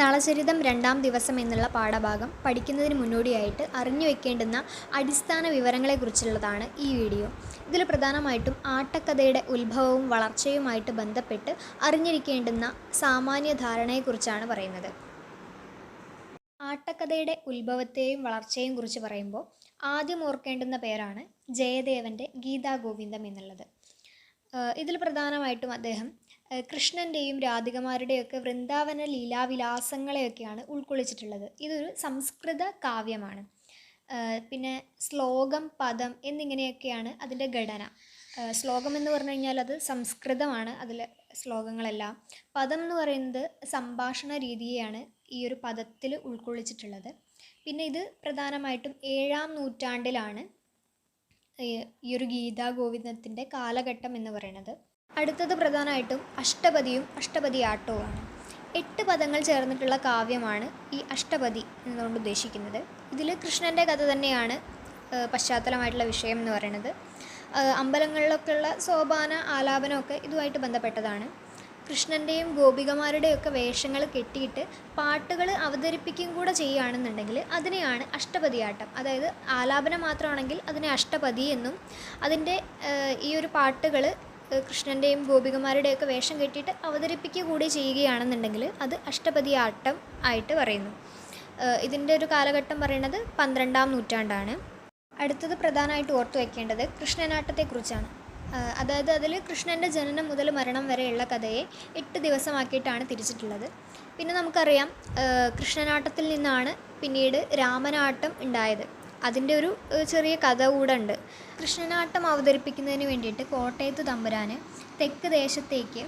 നളചരിതം രണ്ടാം ദിവസം എന്നുള്ള പാഠഭാഗം പഠിക്കുന്നതിന് മുന്നോടിയായിട്ട് അറിഞ്ഞു വെക്കേണ്ടുന്ന അടിസ്ഥാന വിവരങ്ങളെക്കുറിച്ചുള്ളതാണ് ഈ വീഡിയോ. ഇതിൽ പ്രധാനമായിട്ടും ആട്ടക്കഥയുടെ ഉത്ഭവവും വളർച്ചയുമായിട്ട് ബന്ധപ്പെട്ട് അറിഞ്ഞിരിക്കേണ്ടുന്ന സാമാന്യ ധാരണയെക്കുറിച്ചാണ് പറയുന്നത്. ആട്ടക്കഥയുടെ ഉത്ഭവത്തെയും വളർച്ചയെയും കുറിച്ച് പറയുമ്പോൾ ആദ്യം ഓർക്കേണ്ടുന്ന പേരാണ് ജയദേവന്റെ ഗീതാഗോവിന്ദം എന്നുള്ളത്. ഇതിൽ പ്രധാനമായിട്ടും അദ്ദേഹം കൃഷ്ണന്റെയും രാധികമാരുടെയൊക്കെ വൃന്ദാവന ലീലാവിലാസങ്ങളെയൊക്കെയാണ് ഉൾക്കൊള്ളിച്ചിട്ടുള്ളത്. ഇതൊരു സംസ്കൃത കാവ്യമാണ്. പിന്നെ ശ്ലോകം പദം എന്നിങ്ങനെയൊക്കെയാണ് അതിന്റെ ഘടന. ശ്ലോകം എന്ന് പറഞ്ഞു കഴിഞ്ഞാൽ അത് സംസ്കൃതമാണ് അതിലെ ശ്ലോകങ്ങളെല്ലാം. പദം എന്ന് പറയുന്നത് സംഭാഷണ രീതിയെയാണ് ഈ ഒരു പദത്തിൽ ഉൾക്കൊള്ളിച്ചിട്ടുള്ളത്. പിന്നെ ഇത് പ്രധാനമായിട്ടും ഏഴാം നൂറ്റാണ്ടിലാണ് ഈ ഒരു ഒരു ഗീതാഗോവിന്ദത്തിന്റെ കാലഘട്ടം എന്ന് പറയുന്നത്. അടുത്തത് പ്രധാനമായിട്ടും അഷ്ടപതിയും അഷ്ടപതിയാട്ടവുമാണ്. എട്ട് പദങ്ങൾ ചേർന്നിട്ടുള്ള കാവ്യമാണ് ഈ അഷ്ടപതി എന്നുകൊണ്ട് ഉദ്ദേശിക്കുന്നത്. ഇതിൽ കൃഷ്ണന്റെ കഥ തന്നെയാണ് പശ്ചാത്തലമായിട്ടുള്ള വിഷയം എന്ന് പറയുന്നത്. അമ്പലങ്ങളിലൊക്കെയുള്ള സോപാന ആലാപനമൊക്കെ ഇതുമായിട്ട് ബന്ധപ്പെട്ടതാണ്. കൃഷ്ണന്റെയും ഗോപികമാരുടെയൊക്കെ വേഷങ്ങൾ കെട്ടിയിട്ട് പാട്ടുകൾ അവതരിപ്പിക്കുകയും കൂടെ ചെയ്യുകയാണെന്നുണ്ടെങ്കിൽ അതിനെയാണ് അഷ്ടപതിയാട്ടം. അതായത് ആലാപനം മാത്രമാണെങ്കിൽ അതിനെ അഷ്ടപതി എന്നും അതിന്റെ ഈ ഒരു പാട്ടുകൾ കൃഷ്ണന്റെയും ഗോപികമാരുടെയൊക്കെ വേഷം കെട്ടിയിട്ട് അവതരിപ്പിക്കുക കൂടി ചെയ്യുകയാണെന്നുണ്ടെങ്കിൽ അത് അഷ്ടപതിയാട്ടം ആയിട്ട് പറയുന്നു. ഇതിന്റെ ഒരു കാലഘട്ടം പറയുന്നത് പന്ത്രണ്ടാം നൂറ്റാണ്ടാണ്. അടുത്തത് പ്രധാനമായിട്ട് ഓർത്തു വയ്ക്കേണ്ടത് കൃഷ്ണനാട്ടത്തെക്കുറിച്ചാണ്. അതായത് അതിൽ കൃഷ്ണന്റെ ജനനം മുതൽ മരണം വരെയുള്ള കഥയെ എട്ട് ദിവസമാക്കിയിട്ടാണ് തിരിച്ചിട്ടുള്ളത്. പിന്നെ നമുക്കറിയാം കൃഷ്ണനാട്ടത്തിൽ നിന്നാണ് പിന്നീട് രാമനാട്ടം ഉണ്ടായത്. അതിന്റെ ഒരു ചെറിയ കഥ കൂടെ ഉണ്ട്. കൃഷ്ണനാട്ടം അവതരിപ്പിക്കുന്നതിന് വേണ്ടിയിട്ട് കോട്ടയത്ത് തമ്പുരാന് തെക്ക് ദേശത്തേക്ക്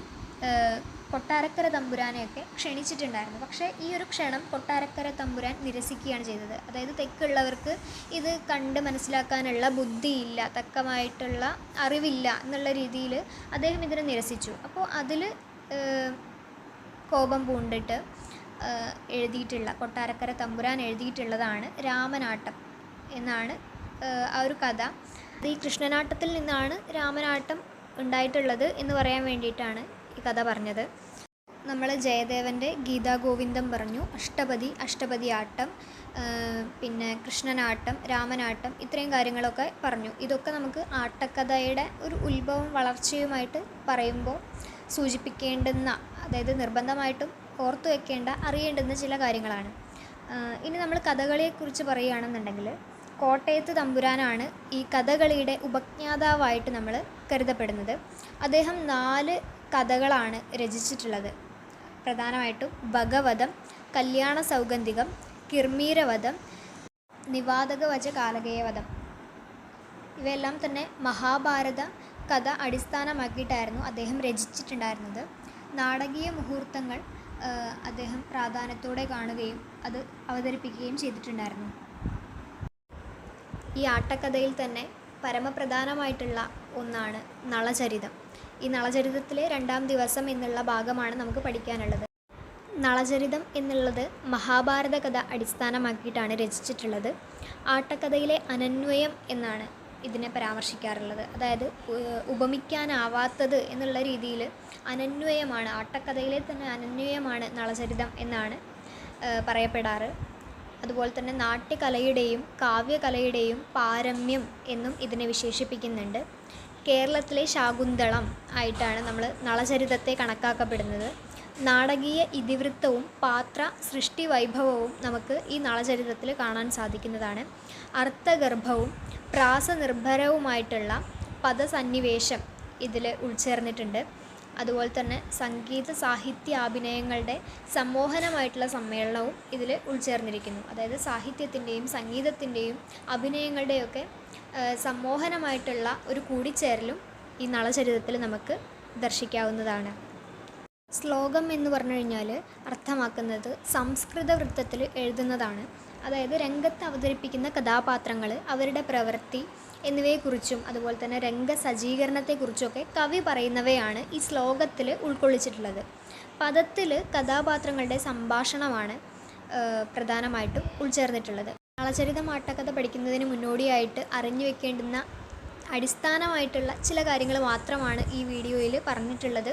കൊട്ടാരക്കര തമ്പുരാനെയൊക്കെ ക്ഷണിച്ചിട്ടുണ്ടായിരുന്നു. പക്ഷേ ഈ ഒരു ക്ഷണം കൊട്ടാരക്കര തമ്പുരാൻ നിരസിക്കുകയാണ് ചെയ്തത്. അതായത് തെക്കുള്ളവർക്ക് ഇത് കണ്ട് മനസ്സിലാക്കാനുള്ള ബുദ്ധിയില്ല തക്കമായിട്ടുള്ള അറിവില്ല എന്നുള്ള രീതിയിൽ അദ്ദേഹം ഇതിനെ നിരസിച്ചു. അപ്പോൾ അതിൽ കോപം പൂണ്ടിട്ട് എഴുതിയിട്ടുള്ള കൊട്ടാരക്കര തമ്പുരാൻ എഴുതിയിട്ടുള്ളതാണ് രാമനാട്ടം എന്നാണ് ആ ഒരു കഥ. ഈ കൃഷ്ണനാട്ടത്തിൽ നിന്നാണ് രാമനാട്ടം ഉണ്ടായിട്ടുള്ളത് എന്ന് പറയാൻ വേണ്ടിയിട്ടാണ് ഈ കഥ പറഞ്ഞത്. നമ്മൾ ജയദേവന്റെ ഗീതാഗോവിന്ദം പറഞ്ഞു. അഷ്ടപതി അഷ്ടപതി ആട്ടം പിന്നെ കൃഷ്ണനാട്ടം രാമനാട്ടം ഇത്രയും കാര്യങ്ങളൊക്കെ പറഞ്ഞു. ഇതൊക്കെ നമുക്ക് ആട്ടക്കഥയുടെ ഒരു ഉത്ഭവം വളർച്ചയുമായിട്ട് പറയുമ്പോൾ സൂചിപ്പിക്കേണ്ടുന്ന അതായത് നിർബന്ധമായിട്ടും ഓർത്തു വെക്കേണ്ട അറിയേണ്ടുന്ന ചില കാര്യങ്ങളാണ്. ഇനി നമ്മൾ കഥകളിയെക്കുറിച്ച് പറയുകയാണെന്നുണ്ടെങ്കിൽ കോട്ടയത്ത് തമ്പുരാനാണ് ഈ കഥകളിയുടെ ഉപജ്ഞാതാവായിട്ട് നമ്മൾ കരുതപ്പെടുന്നത്. അദ്ദേഹം നാല് കഥകളാണ് രചിച്ചിട്ടുള്ളത്. പ്രധാനമായിട്ടും ഭഗവതം കല്യാണ സൗഗന്ധികം കിർമീരവധം നിവാതകവച കാലകേയവധം ഇവയെല്ലാം തന്നെ മഹാഭാരത കഥ അടിസ്ഥാനമാക്കിയിട്ടായിരുന്നു അദ്ദേഹം രചിച്ചിട്ടുണ്ടായിരുന്നത്. നാടകീയ മുഹൂർത്തങ്ങൾ അദ്ദേഹം പ്രാധാന്യത്തോടെ കാണുകയും അത് അവതരിപ്പിക്കുകയും ചെയ്തിട്ടുണ്ടായിരുന്നു. ഈ ആട്ടക്കഥയിൽ തന്നെ പരമപ്രധാനമായിട്ടുള്ള ഒന്നാണ് നളചരിതം. ഈ നളചരിതത്തിലെ രണ്ടാം ദിവസം എന്നുള്ള ഭാഗമാണ് നമുക്ക് പഠിക്കാനുള്ളത്. നളചരിതം എന്നുള്ളത് മഹാഭാരത കഥ അടിസ്ഥാനമാക്കിയിട്ടാണ് രചിച്ചിട്ടുള്ളത്. ആട്ടക്കഥയിലെ അനന്വയം എന്നാണ് ഇതിനെ പരാമർശിക്കാറുള്ളത്. അതായത് ഉപമിക്കാനാവാത്തത് എന്നുള്ള രീതിയിൽ അനന്വയമാണ് ആട്ടക്കഥയിലെ തന്നെ അനന്വയമാണ് നളചരിതം എന്നാണ് പറയപ്പെടാറ്. അതുപോലെ തന്നെ നാട്യകലയുടെയും കാവ്യകലയുടെയും പാരമ്യം എന്നും ഇതിനെ വിശേഷിപ്പിക്കുന്നുണ്ട്. കേരളത്തിലെ ശാകുന്തളം ആയിട്ടാണ് നമ്മൾ നളചരിതത്തെ കണക്കാക്കപ്പെടുന്നത്. നാടകീയ ഇതിവൃത്തവും പാത്ര സൃഷ്ടി വൈഭവവും നമുക്ക് ഈ നളചരിതത്തിൽ കാണാൻ സാധിക്കുന്നതാണ്. അർത്ഥഗർഭവും പ്രാസനിർഭരവുമായിട്ടുള്ള പദസന്നിവേശം ഇതിൽ ഉൾച്ചേർന്നിട്ടുണ്ട്. അതുപോലെ തന്നെ സംഗീത സാഹിത്യ അഭിനയങ്ങളുടെ സമ്മോഹനമായിട്ടുള്ള സമ്മേളനവും ഇതിൽ ഉൾച്ചേർന്നിരിക്കുന്നു. അതായത് സാഹിത്യത്തിന്റെയും സംഗീതത്തിന്റെയും അഭിനയങ്ങളുടെയൊക്കെ സമ്മോഹനമായിട്ടുള്ള ഒരു കൂടിച്ചേരലും ഈ നളചരിതത്തിൽ നമുക്ക് ദർശിക്കാവുന്നതാണ്. ശ്ലോകം എന്ന് പറഞ്ഞു കഴിഞ്ഞാൽ അർത്ഥമാക്കുന്നത് സംസ്കൃത വൃത്തത്തിൽ എഴുതുന്നതാണ്. അതായത് രംഗത്ത് അവതരിപ്പിക്കുന്ന കഥാപാത്രങ്ങൾ അവരുടെ പ്രവൃത്തി എന്നിവയെക്കുറിച്ചും അതുപോലെ തന്നെ രംഗ സജ്ജീകരണത്തെക്കുറിച്ചൊക്കെ കവി പറയുന്നവയാണ് ഈ ശ്ലോകത്തിൽ ഉൾക്കൊള്ളിച്ചിട്ടുള്ളത്. പദത്തിൽ കഥാപാത്രങ്ങളുടെ സംഭാഷണമാണ് പ്രധാനമായിട്ടും ഉൾച്ചേർന്നിട്ടുള്ളത്. നളചരിതം ആട്ടക്കഥ പഠിക്കുന്നതിന് മുന്നോടിയായിട്ട് അറിഞ്ഞു വെക്കേണ്ടുന്ന അടിസ്ഥാനമായിട്ടുള്ള ചില കാര്യങ്ങൾ മാത്രമാണ് ഈ വീഡിയോയിൽ പറഞ്ഞിട്ടുള്ളത്.